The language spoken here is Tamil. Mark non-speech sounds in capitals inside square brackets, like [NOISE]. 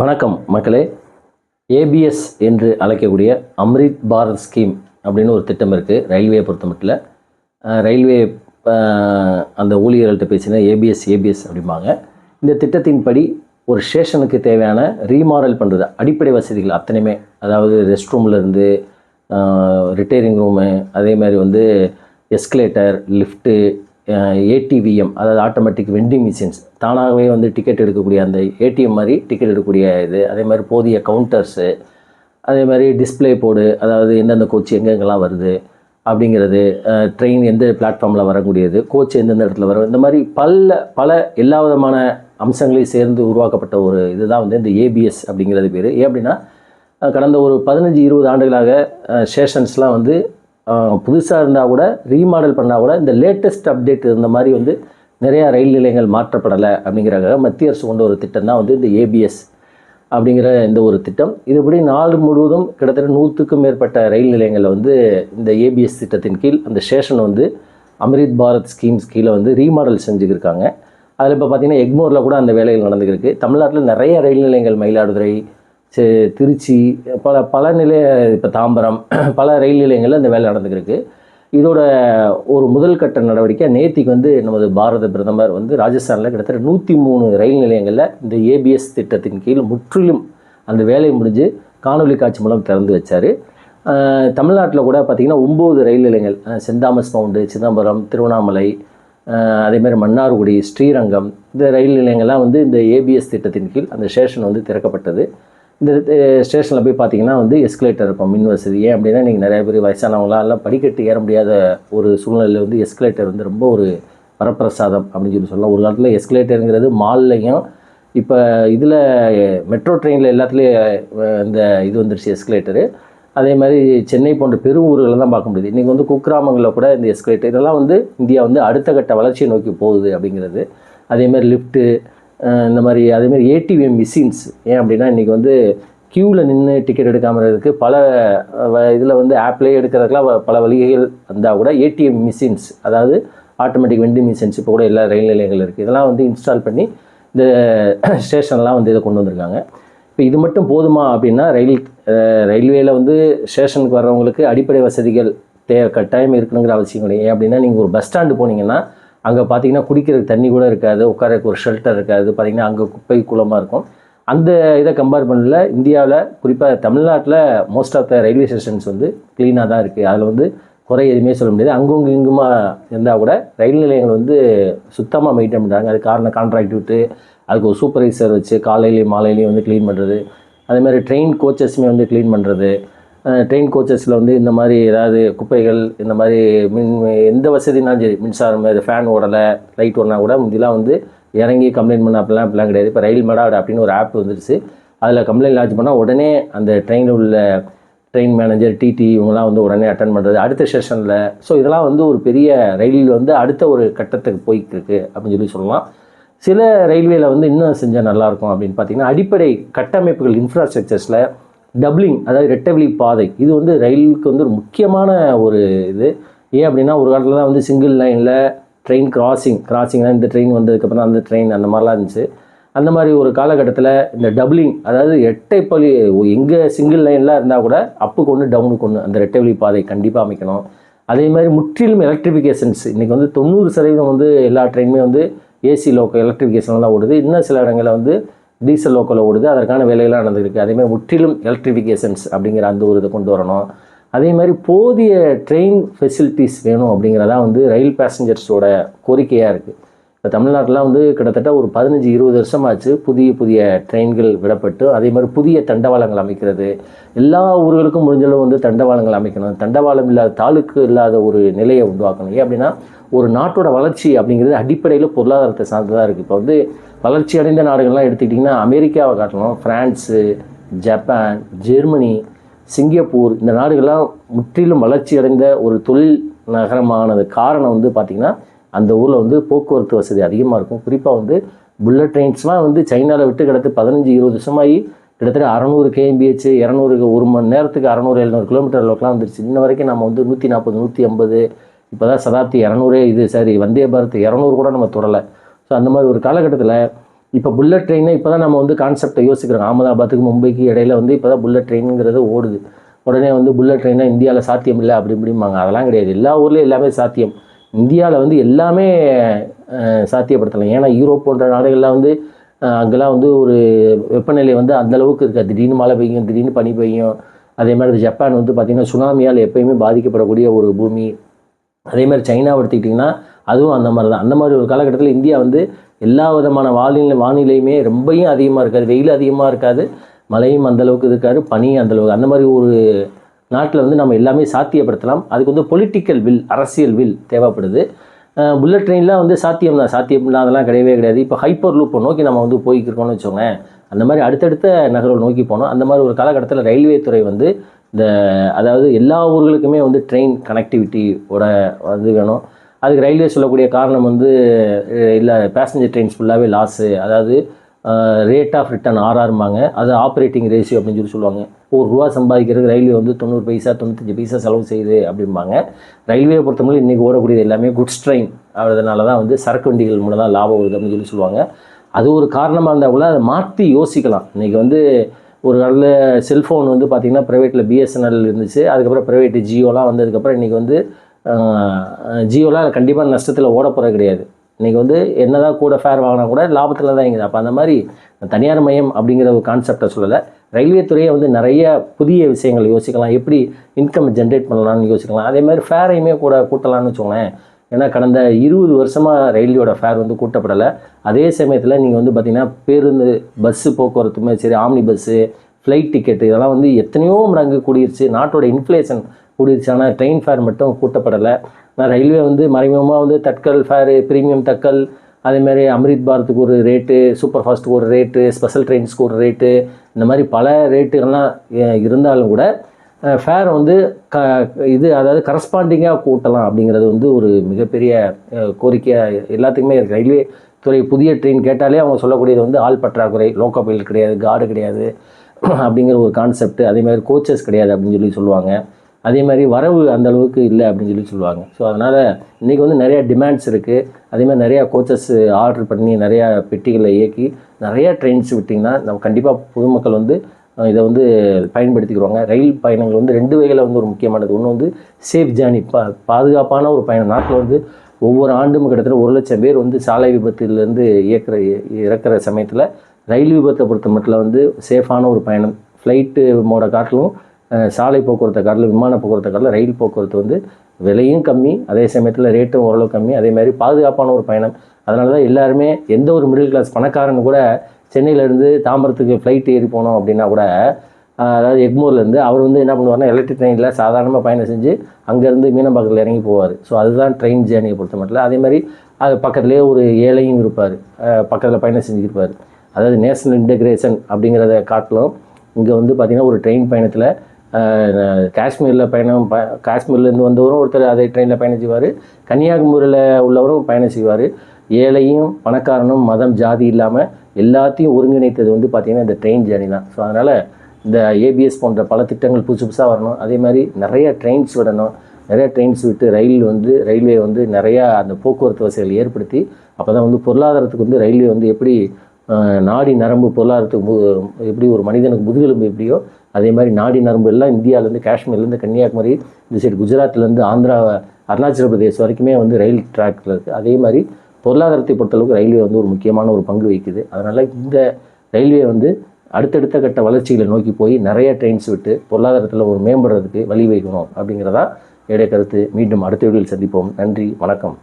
வணக்கம் மக்களே. ஏபிஎஸ் என்று அழைக்கக்கூடிய அம்ரித் பாரத் ஸ்கீம் அப்படின்னு ஒரு திட்டம் இருக்குது ரயில்வே பொறுத்தமட்டில். ரயில்வே அந்த ஊழியர்கள்ட்ட பேசினா ஏபிஎஸ் ஏபிஎஸ் அப்படிம்பாங்க. இந்த திட்டத்தின்படி ஒரு ஸ்டேஷனுக்கு தேவையான ரீமாடல் பண்ணுறது அடிப்படை வசதிகள் அத்தனையுமே. அதாவது ரெஸ்ட் ரூம்லேருந்து ரிட்டையரிங் ரூமு அதே மாதிரி வந்து escalator lift A T V M அதாவது ஆட்டோமேட்டிக் வெண்டிங் மிஷின்ஸ் தானாகவே வந்து டிக்கெட் எடுக்கக்கூடிய அந்த ஏடிஎம் மாதிரி டிக்கெட் எடுக்கக்கூடிய இது அதே மாதிரி போதிய கவுண்டர்ஸு அதே மாதிரி டிஸ்ப்ளே போர்டு அதாவது எந்தெந்த கோச் எங்கெங்கெல்லாம் வருது அப்படிங்கிறது ட்ரெயின் எந்த பிளாட்ஃபார்மில் வரக்கூடியது கோச் எந்தெந்த இடத்துல வரும் இந்த மாதிரி பல பல எல்லா விதமான அம்சங்களையும் சேர்ந்து உருவாக்கப்பட்ட ஒரு இதுதான் வந்து இந்த ஏபிஎஸ் அப்படிங்கிறது பேர். ஏன் அப்படின்னா கடந்த ஒரு பதினஞ்சு இருபது ஆண்டுகளாக ஸ்டேஷன்ஸ்லாம் வந்து புதுசாக இருந்தால் கூட ரீமாடல் பண்ணால் கூட இந்த லேட்டஸ்ட் அப்டேட் இருந்த மாதிரி வந்து நிறையா ரயில் நிலையங்கள் மாற்றப்படலை அப்படிங்கிறக்காக மத்திய அரசு கொண்ட ஒரு திட்டம் தான் வந்து இந்த ஏபிஎஸ் அப்படிங்கிற இந்த ஒரு திட்டம். இதுபடி நாடு முழுவதும் கிட்டத்தட்ட நூற்றுக்கும் மேற்பட்ட ரயில் நிலையங்களில் வந்து இந்த ஏபிஎஸ் திட்டத்தின் கீழ் அந்த ஸ்டேஷன் வந்து அம்ரித் பாரத் ஸ்கீம்ஸ் கீழே வந்து ரீமாடல் செஞ்சுக்கிருக்காங்க. அதில் இப்போ பார்த்தீங்கன்னா எக்மோரில் கூட அந்த வேலைகள் நடந்துருக்கு தமிழ்நாட்டில் நிறைய ரயில் நிலையங்கள் மயிலாடுதுறை திருச்சி பல பல நிலைய இப்போ தாம்பரம் [CLEARS THROAT] பல ரயில் நிலையங்களில் இந்த வேலை நடந்துக்கிருக்கு இதோட ஒரு முதல் கட்ட நடவடிக்கை நேத்திக்கு வந்து நமது பாரத பிரதமர் வந்து ராஜஸ்தானில் கிட்டத்தட்ட நூற்றி மூணு ரயில் நிலையங்களில் இந்த ஏபிஎஸ் திட்டத்தின் கீழ் முற்றிலும் அந்த வேலை முடிஞ்சு காணொலி காட்சி மூலம் திறந்து வச்சார். தமிழ்நாட்டில் கூட பார்த்திங்கன்னா ஒம்பது ரயில் நிலையங்கள் அஹ் saint Thomas Mount Chidambaram Tiruvannamalai அதேமாதிரி மன்னார்குடி ஸ்ரீரங்கம் இந்த ரயில் நிலையங்கள்லாம் வந்து இந்த ஏபிஎஸ் திட்டத்தின் கீழ் அந்த ஸ்டேஷன் வந்து திறக்கப்பட்டது. இந்த ஸ்டேஷனில் போய் பார்த்தீங்கன்னா வந்து எஸ்கலேட்டர் இருக்கும் மின் வசதி. ஏன் அப்படின்னா நீங்கள் நிறைய பேர் வயசானவங்களாம் எல்லாம் படிக்கட்டு ஏற முடியாத ஒரு சூழ்நிலையில் வந்து எஸ்கலேட்டர் வந்து ரொம்ப ஒரு வரப்பிரசாதம் அப்படின்னு சொல்லி சொல்லலாம். ஒரு காலத்தில் எஸ்கலேட்டருங்கிறது மால்லையும் இப்போ இதில் மெட்ரோ ட்ரெயினில் எல்லாத்துலேயும் இந்த இது வந்துருச்சு எஸ்கலேட்டரு அதே மாதிரி சென்னை போன்ற பெரும் ஊர்களில் தான் பார்க்க முடியுது. இன்றைக்கி வந்து குக்கிராமங்களில் கூட இந்த எஸ்கலேட்டர் இதெல்லாம் வந்து இந்தியா வந்து அடுத்த கட்ட வளர்ச்சியை நோக்கி போகுது அப்படிங்கிறது. அதே மாதிரி லிஃப்ட்டு இந்த மாதிரி அதேமாரி ஏடிஎம் மிஷின்ஸ் ஏன் அப்படின்னா இன்றைக்கி வந்து க்யூவில் நின்று டிக்கெட் எடுக்காமல் இருக்குது பல இதில் வந்து ஆப்லேயே எடுக்கிறதுக்கெலாம் வ- பல வழிகள் இருந்தால் கூட ஏடிஎம் மிஷின்ஸ் அதாவது ஆட்டோமேட்டிக் வெண்டிங் மிஷின்ஸ் இப்போ கூட எல்லா ரயில் நிலையங்கள் இருக்குது இதெல்லாம் வந்து இன்ஸ்டால் பண்ணி இந்த [COUGHS] ஸ்டேஷன்லாம் வந்து இதை கொண்டு வந்திருக்காங்க. இப்போ இது மட்டும் போதுமா அப்படின்னா ரயில் ரயில்வேயில் வந்து ஸ்டேஷனுக்கு வர்றவங்களுக்கு அடிப்படை வசதிகள் தே கட்டாயம் இருக்கணுங்கிற அவசியம் கிடையாது. ஏன் அப்படின்னா நீங்கள் ஒரு பஸ் ஸ்டாண்டு போனீங்கன்னா அங்கே பார்த்தீங்கன்னா குடிக்கிறதுக்கு தண்ணி கூட இருக்காது உட்காரக்கு ஒரு ஷெல்டர் இருக்காது பார்த்தீங்கன்னா அங்கே குப்பை குளமாக இருக்கும். அந்த இதை கம்பேர் பண்ணல இந்தியாவில் குறிப்பாக தமிழ்நாட்டில் most of the railway stations வந்து க்ளீனாக தான் இருக்குது அதில் வந்து குறை எதுவுமே சொல்ல முடியாது. அங்கும் இங்குமா இருந்தால் கூட ரயில் நிலையங்கள் வந்து சுத்தமாக மெயின்டைன் பண்ணுறாங்க அது காரணம் கான்ட்ராக்ட் விட்டு அதுக்கு ஒரு சூப்பர்வைசர் வச்சு காலையிலையும் மாலையிலையும் வந்து க்ளீன் பண்ணுறது அதேமாதிரி ட்ரெயின் கோச்சஸுமே வந்து க்ளீன் பண்ணுறது ட்ரெயின் கோச்சஸில் வந்து இந்த மாதிரி ஏதாவது குப்பைகள் இந்த மாதிரி மின் எந்த வசதினாலும் சரி மின்சாரம் ஃபேன் ஓடலை லைட் ஓடனா கூட முந்திலாம் வந்து இறங்கி கம்ப்ளைண்ட் பண்ண அப்படிலாம் அப்படிலாம் கிடையாது. இப்போ ரயில் மடாட் அப்படின்னு ஒரு ஆப் வந்துருச்சு. அதில் கம்ப்ளைண்ட் லாட்ச் பண்ணால் உடனே அந்த ட்ரெயினில் உள்ள ட்ரெயின் மேனேஜர் டிடி இவங்கெல்லாம் வந்து உடனே அட்டன் பண்ணுறது அடுத்த ஸ்டேஷனில் ஸோ இதெல்லாம் வந்து ஒரு பெரிய ரயில் வந்து அடுத்த ஒரு கட்டத்துக்கு போய்க்கிருக்கு அப்படின்னு சொல்லி சொல்லலாம். சில ரயில்வேல வந்து இன்னும் செஞ்சால் நல்லாயிருக்கும் அப்படின்னு பார்த்தீங்கன்னா அடிப்படை கட்டமைப்புகள் இன்ஃப்ராஸ்ட்ரக்சர்ஸில் டப்ளிங் அதாவது ரெட்டவெளி பாதை. இது வந்து ரயிலுக்கு வந்து ஒரு முக்கியமான ஒரு இது. ஏன் அப்படின்னா ஒரு காலத்தில் தான் வந்து சிங்கிள் லைனில் ட்ரெயின் கிராசிங் கிராசிங்னா இந்த ட்ரெயின் வந்ததுக்கப்புறம் அந்த ட்ரெயின் அந்த மாதிரிலாம் இருந்துச்சு. அந்த மாதிரி ஒரு காலகட்டத்தில் இந்த டபுளிங் அதாவது எட்டைப்பள்ளி எங்கே சிங்கிள் லைனில் இருந்தால் கூட அப்புக்கு ஒன்று டவுனுக்கு ஒன்று அந்த ரெட்டைவழி பாதை கண்டிப்பாக அமைக்கணும். அதே மாதிரி முற்றிலும் எலக்ட்ரிஃபிகேஷன்ஸ் இன்றைக்கி வந்து தொண்ணூறு சதவீதம் வந்து எல்லா ட்ரெயினுமே வந்து ஏசி லோக்கல் எலக்ட்ரிஃபிகேஷன்லாம் தான் ஓடுது. இன்னும் சில இடங்களில் வந்து டீசல் லோக்கலில் ஓடுது அதற்கான வேலையெல்லாம் நடந்துருக்கு அதேமாதிரி முற்றிலும் எலக்ட்ரிஃபிகேஷன்ஸ் அப்படிங்கிற அந்த ஒரு இதை கொண்டு வரணும். அதே மாதிரி போதிய ட்ரெயின் ஃபெசிலிட்டிஸ் வேணும் அப்படிங்கிறதா வந்து ரயில் பேசஞ்சர்ஸோட கோரிக்கையாக இருக்குது இப்போ தமிழ்நாட்டில் வந்து கிட்டத்தட்ட ஒரு பதினஞ்சு இருபது வருஷமாச்சு புதிய புதிய ட்ரெயின்கள் விடப்பட்டு அதே மாதிரி புதிய தண்டவாளங்கள் அமைக்கிறது. எல்லா ஊர்களுக்கும் முடிஞ்சளவு வந்து தண்டவாளங்கள் அமைக்கணும். தண்டவாளம் இல்லாத தாலுக்கு இல்லாத ஒரு நிலையை உருவாக்கணும். ஏன் அப்படின்னா ஒரு நாட்டோட வளர்ச்சி அப்படிங்கிறது அடிப்படையில் பொருளாதாரத்தை சார்ந்ததாக இருக்குது இப்போ வந்து வளர்ச்சி அடைந்த நாடுகள்லாம் எடுத்துக்கிட்டிங்கன்னா அமெரிக்காவை காட்டணும் ஃப்ரான்ஸு ஜப்பான் ஜெர்மனி சிங்கப்பூர் இந்த நாடுகள்லாம் முற்றிலும் வளர்ச்சி அடைந்த ஒரு தொழில் நகரமானது. காரணம் வந்து பார்த்திங்கன்னா அந்த ஊரில் வந்து போக்குவரத்து வசதி அதிகமாக இருக்கும். குறிப்பாக வந்து புல்லட் ட்ரெயின்ஸ்லாம் வந்து சைனாவில் விட்டு கிடத்து பதினஞ்சு இருபது வருஷமாகி கிட்டத்தட்ட அறநூறு கேஎம்பிஹெச் இரநூறு ஒரு மணி நேரத்துக்கு அறநூறு எழுநூறு கிலோமீட்டர் அளவுக்குலாம் வந்துருச்சு. இன்ன வரைக்கும் நம்ம வந்து நூற்றி நாற்பது நூற்றி ஐம்பது இப்போ தான் சதாப்தி இரநூறே இது சரி வந்தே பாரத் இரநூறு கூட நம்ம தொடலை. ஸோ அந்த மாதிரி ஒரு காலகட்டத்தில் இப்போ புல்லட் ட்ரெயினை இப்போ தான் நம்ம வந்து கான்செப்டை யோசிக்கிறோம். அகமதாபாத்துக்கு மும்பைக்கு இடையில வந்து இப்போ தான் புல்லட் ட்ரெயினுங்கிறது ஓடுது. உடனே வந்து புல்லட் ட்ரெயினாக இந்தியாவில் சாத்தியம் இல்லை அப்படி இப்படிம்பாங்க. அதெல்லாம் கிடையாது. எல்லா ஊர்லேயும் எல்லாமே சாத்தியம். இந்தியாவில் வந்து எல்லாமே சாத்தியப்படுத்தலாம். ஏன்னா யூரோப் போன்ற நாடுகள்லாம் வந்து அங்கெல்லாம் வந்து ஒரு வெப்பநிலை வந்து அந்த அளவுக்கு இருக்காது. திடீர்னு மழை பெய்யும் திடீர்னு பனி பெய்யும். அதே மாதிரி ஜப்பான் வந்து பார்த்திங்கன்னா சுனாமியால் எப்பயுமே பாதிக்கப்படக்கூடிய ஒரு பூமி. அதே மாதிரி சைனாவை எடுத்துக்கிட்டிங்கன்னா அதுவும் அந்த மாதிரி தான். அந்த மாதிரி ஒரு காலகட்டத்தில் இந்தியா வந்து எல்லா விதமான வானிலை வானிலையுமே ரொம்பையும் அதிகமாக இருக்காது. வெயில் அதிகமாக இருக்காது. மழையும் அந்தளவுக்கு இருக்காது. பனியும் அந்தளவுக்கு அந்த மாதிரி ஒரு நாட்டில் வந்து நம்ம எல்லாமே சாத்தியப்படுத்தலாம். அதுக்கு வந்து பொலிட்டிக்கல் வில் அரசியல் வில் தேவைப்படுது. புல்லட் ட்ரெயின்லாம் வந்து சாத்தியம் தான் சாத்தியம் இல்லாதெல்லாம் கிடையவே கிடையாது. இப்போ ஹைப்பர் லூப்பை நோக்கி நம்ம வந்து போய்க்கிருக்கோம்னு வச்சோங்க அந்த மாதிரி அடுத்தடுத்த நகரம் நோக்கி போனோம். அந்த மாதிரி ஒரு காலகட்டத்தில் ரயில்வே துறை வந்து இந்த அதாவது எல்லா ஊர்களுக்குமே வந்து ட்ரெயின் கனெக்டிவிட்டியோட வந்து வேணும். அதுக்கு ரயில்வே சொல்லக்கூடிய காரணம் வந்து இல்லை பேசஞ்சர் ட்ரெயின்ஸ் ஃபுல்லாகவே லாஸு அதாவது ரேட் ஆஃப் ரிட்டர்ன் ஆர்ஆர்ம்பாங்க அது ஆப்ரேட்டிங் ரேஷியோ அப்படின்னு சொல்லி சொல்லுவாங்க. ஒரு ரூபா சம்பாதிக்கிறதுக்கு ரயில்வே வந்து தொண்ணூறு பைசா தொண்ணூத்தஞ்சு பைசா செலவு செய்யுது அப்படிம்பாங்க. ரயில்வே பொறுத்தவரை இன்றைக்கி ஓடக்கூடியது எல்லாமே குட்ஸ் ட்ரெயின் அதனால தான் வந்து சரக்கு வண்டிகள் மூலம் தான் லாபம் வருது அப்படின்னு சொல்லி சொல்லுவாங்க. அது ஒரு காரணமாக இருந்தால் கூட அதை மாற்றி யோசிக்கலாம். இன்றைக்கி வந்து ஒரு காலத்தில் செல்ஃபோன் வந்து பார்த்திங்கன்னா ப்ரைவேட்டில் பிஎஸ்என்எல் இருந்துச்சு. அதுக்கப்புறம் ப்ரைவேட்டு ஜியோலாம் வந்ததுக்கப்புறம் இன்றைக்கி வந்து ஜியோலாம் கண்டிப்பாக நஷ்டத்தில் ஓட போகிறது கிடையாது. இன்றைக்கி வந்து என்ன தான் கூட ஃபேர் வாங்கினா கூட லாபத்தில் தான் இங்கே அப்போ அந்த மாதிரி தனியார் மையம் அப்படிங்கிற ஒரு கான்செப்டை சொல்லலை. ரயில்வே துறையை வந்து நிறைய புதிய விஷயங்கள் யோசிக்கலாம். எப்படி இன்கம் ஜென்ரேட் பண்ணலாம்னு யோசிக்கலாம். அதே மாதிரி ஃபேரையுமே கூட கூட்டலாம்னு வச்சுக்கோங்களேன். ஏன்னா கடந்த இருபது வருஷமாக ரயில்வேயோட ஃபேர் வந்து கூட்டப்படலை. அதே சமயத்தில் நீங்கள் வந்து பார்த்திங்கன்னா பேருந்து பஸ்ஸு போக்குவரத்துமே சரி ஆம்னி பஸ்ஸு ஃப்ளைட் டிக்கெட்டு இதெல்லாம் வந்து எத்தனையோ மடங்கு கூடிருச்சு. நாட்டோட இன்ஃப்ளேஷன் கூடிருச்சு. ஆனால் ட்ரெயின் ஃபேர் மட்டும் கூட்டப்படலை. நான் ரயில்வே வந்து மறைமுகமாக வந்து தட்கல் ஃபேரு ப்ரீமியம் தட்கல் அதேமாதிரி அம்ரித் பாரத்துக்கு ஒரு ரேட்டு சூப்பர் ஃபாஸ்ட்டுக்கு ஒரு ரேட்டு ஸ்பெஷல் ட்ரெயின்ஸ்க்கு ஒரு ரேட்டு இந்த மாதிரி பல ரேட்டுகள்லாம் இருந்தாலும் கூட ஃபேர் வந்து க இது அதாவது கரஸ்பாண்டிங்காக கூட்டலாம் அப்படிங்கிறது வந்து ஒரு மிகப்பெரிய கோரிக்கையாக எல்லாத்துக்குமே இருக்குது ரயில்வே துறை புதிய ட்ரெயின் கேட்டாலே அவங்க சொல்லக்கூடியது வந்து ஆள் பற்றாக்குறை லோக்கோ பைலட் கிடையாது கார்டு கிடையாது [CLEARS THROAT] அப்படிங்கிற ஒரு கான்செப்ட் அதேமாதிரி கோச்சஸ் கிடையாது அப்படின்னு சொல்லி சொல்லுவாங்க. அதே மாதிரி வரவு அந்த அளவுக்கு இல்லை அப்படின்னு சொல்லி சொல்லுவாங்க. ஸோ அதனால் இன்றைக்கி வந்து நிறையா டிமாண்ட்ஸ் இருக்குது அதே மாதிரி நிறையா கோச்சஸ் ஆர்டர் பண்ணி நிறையா பெட்டிகளை இயக்கி நிறையா ட்ரெயின்ஸ் விட்டிங்கன்னா நம்ம கண்டிப்பாக பொதுமக்கள் வந்து இதை வந்து பயன்படுத்திக்கிறோங்க ரயில் பயணங்கள் வந்து ரெண்டு வகையில் வந்து ஒரு முக்கியமானது. ஒன்று வந்து சேஃப் ஜேர்னி பா பாதுகாப்பான ஒரு பயணம். நாட்டில் வந்து ஒவ்வொரு ஆண்டும் கிட்டத்தட்ட ஒரு லட்சம் பேர் வந்து சாலை விபத்துலேருந்து இயக்கிற இறக்குற சமயத்தில் ரயில் விபத்தை பொறுத்த மட்டும் வந்து சேஃபான ஒரு பயணம். ஃப்ளைட்டு மோட காட்டிலும் சாலை போக்குவரத்தை காட்டிலும் விமான போக்குவரத்தை காட்டிலும் ரயில் போக்குவரத்து வந்து விலையும் கம்மி அதே சமயத்தில் ரேட்டும் ஓரளவு கம்மி அதே மாதிரி பாதுகாப்பான ஒரு பயணம். அதனால தான் எல்லாருமே எந்த ஒரு மிடில் கிளாஸ் பணக்காரன் கூட சென்னையிலேருந்து தாம்பரத்துக்கு ஃப்ளைட் ஏறி போனோம் அப்படின்னா கூட அதாவது எக்மூர்லேருந்து அவர் வந்து என்ன பண்ணுவார்னா எலக்ட்ரிக் ட்ரெயினில் சாதாரணமாக பயணம் செஞ்சு அங்கேருந்து மீனம்பாக்கத்தில் இறங்கி போவார். ஸோ அதுதான் ட்ரெயின் ஜேர்னியை பொறுத்த மட்டும். அதே மாதிரி அது பக்கத்துலேயே ஒரு ஏழையும் இருப்பார். பக்கத்தில் பயணம் செஞ்சுருப்பார் அதாவது நேஷனல் இன்டெக்ரேஷன் அப்படிங்கிறத காட்டிலும் இங்கே வந்து பார்த்திங்கன்னா ஒரு ட்ரெயின் பயணத்தில் காஷ்மீரில் பயணம் ப காஷ்மீர்லேருந்து வந்தவரும் ஒருத்தர் அதே ட்ரெயினில் பயணம் செய்வார். கன்னியாகுமரியில் உள்ளவரும் பயணம் செய்வார். ஏழையும் பணக்காரனும் மதம் ஜாதி இல்லாமல் எல்லாத்தையும் ஒருங்கிணைத்தது வந்து பார்த்திங்கன்னா இந்த ட்ரெயின் ஜேர்னி தான். ஸோ அதனால் இந்த ஏபிஎஸ் போன்ற பல திட்டங்கள் புதுசு புதுசாக வரணும். அதே மாதிரி நிறைய ட்ரெயின்ஸ் விடணும். நிறைய ட்ரெயின்ஸ் விட்டு ரயில் வந்து ரயில்வே வந்து நிறையா அந்த போக்குவரத்து வசதிகள் ஏற்படுத்தி அப்போ தான் வந்து பொருளாதாரத்துக்கு வந்து ரயில்வே வந்து எப்படி நாடி நரம்பு பொருளாதாரத்துக்கு எப்படி ஒரு மனிதனுக்கு முதுகெலும்பு எப்படியோ அதே மாதிரி நாடி நரம்பு எல்லாம் இந்தியாவிலேருந்து காஷ்மீர்லேருந்து கன்னியாகுமரி இந்த சைடு குஜராத்லேருந்து ஆந்திரா அருணாச்சல பிரதேஷ் வரைக்குமே வந்து ரயில் ட்ராக்ல இருக்குது அதே மாதிரி பொருளாதாரத்தை பொறுத்தளவுக்கு ரயில்வே வந்து ஒரு முக்கியமான ஒரு பங்கு வகிக்குது. அதனால் இந்த ரயில்வே வந்து அடுத்தடுத்த கட்ட வளர்ச்சிகளை நோக்கி போய் நிறைய ட்ரெயின்ஸ் விட்டு பொருளாதாரத்தில் ஒரு மேம்படுறதுக்கு வழிவகுக்கணும் அப்படிங்கிறதா என்னுடைய கருத்து. மீண்டும் அடுத்த வீடியோவில் சந்திப்போம். நன்றி வணக்கம்.